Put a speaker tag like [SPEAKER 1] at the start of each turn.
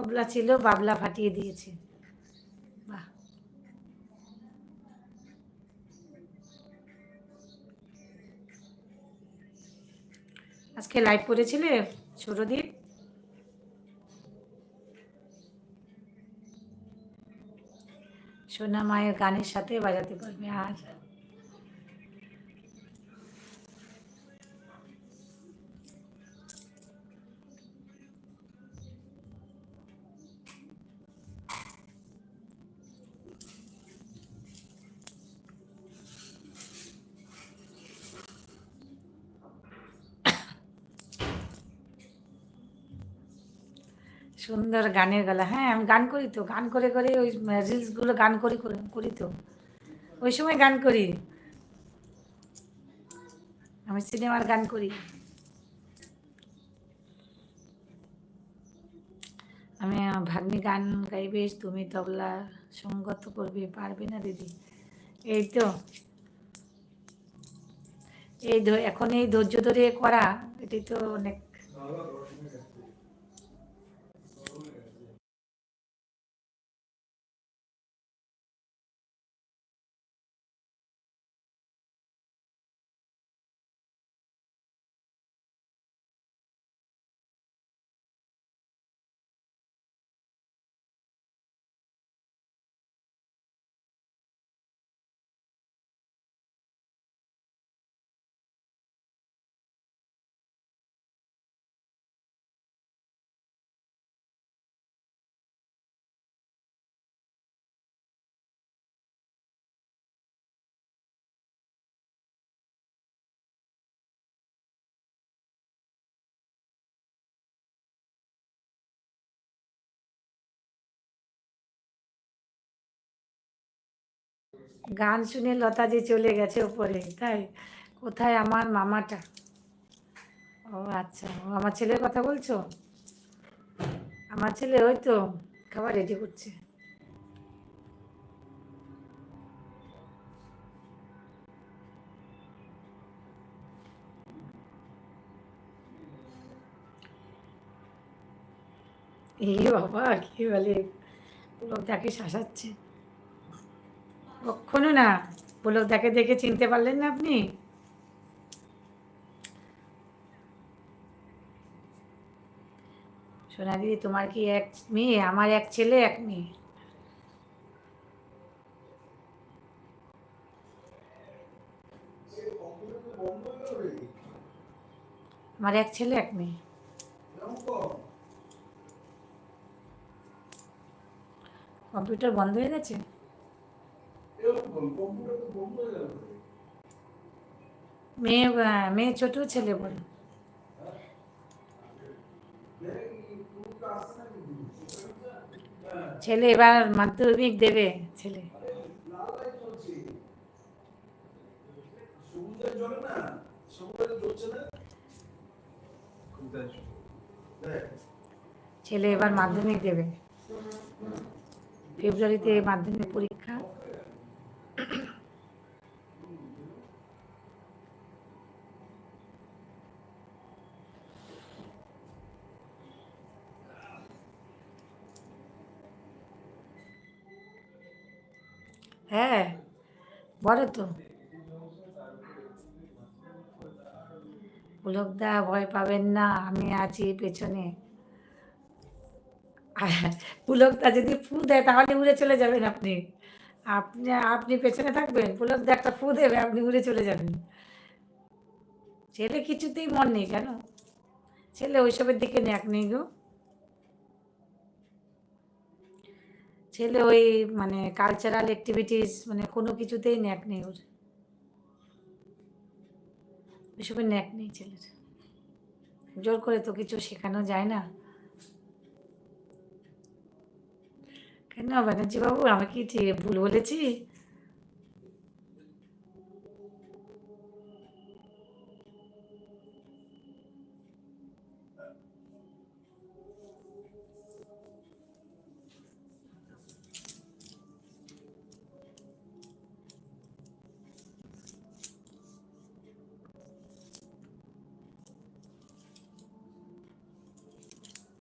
[SPEAKER 1] তবলা ছিল, বাবলা ফাটিয়ে দিয়েছে। বাহ। আজকে লাইভ করেছিলে সৌরদীপ? সোনা মায়ের গানের সাথে বাজাতে পারবে আর? সুন্দর গানের গলা। হ্যাঁ আমি গান করি তো। গান করে করে ওই রিলসগুলো গান করি, করে- তো। ওই সময় গান করি। আমি সিনেমার গান করি। আমি ভাগ্নি গান গাইবে, তুমি তবলা সঙ্গত করবে, পারবে না দিদি। এই তো। এই এখন এই ধৈর্য ধরে করা, এটাই তো অনেক গান শুনে লতা যে চলে গেছে ওপরে তাই? কোথায় আমার মামাটা? ও আচ্ছা ও আমার ছেলের কথা বলছো? আমার ছেলে ওই তো, খাবার রেডি করছে। এই বাবা, কি বলে? লোক তাকে শাসাচ্ছে। কখনো না। পুলক তাকে দেখে চিনতে পারলেন না আপনি? সোনা দিদি, তোমার কি এক মেয়ে? আমার এক ছেলে, এক মেয়ে। আমার এক ছেলে, এক মেয়ে। কম্পিউটার বন্ধ হয়ে গেছে? মেয়ে মেয়ে ছোট ছেলে বল। ছেলে এবার মাধ্যমিক দেবে, ছেলে। ছেলে এবার মাধ্যমিক দেবে। ফেব্রুয়ারিতে মাধ্যমিক পরীক্ষা। হ্যাঁ বলো তো। পুলকদা ভয় পাবেন না, আমি আছি পেছনে। পুলকদা যদি ফু দেয় তাহলে উড়ে চলে যাবেন আপনি। আপনি আপনি পেছনে থাকবেন পুলকদা একটা ফু দেবে, আপনি উড়ে চলে যাবেন। ছেলে কিছুতেই মন নেই কেন? ছেলে ওইসবের দিকে ন্যাক নেই গো। ছেলে ওই মানে কালচারাল অ্যাক্টিভিটিস মানে কোনো কিছুতেই ন্যাক নেই ওর। ওইসবের ন্যাক নেই ছেলের। জোর করে তো কিছু শেখানো যায় না। কেন ব্যানার্জি বাবু? আমি কি ভুল বলেছি?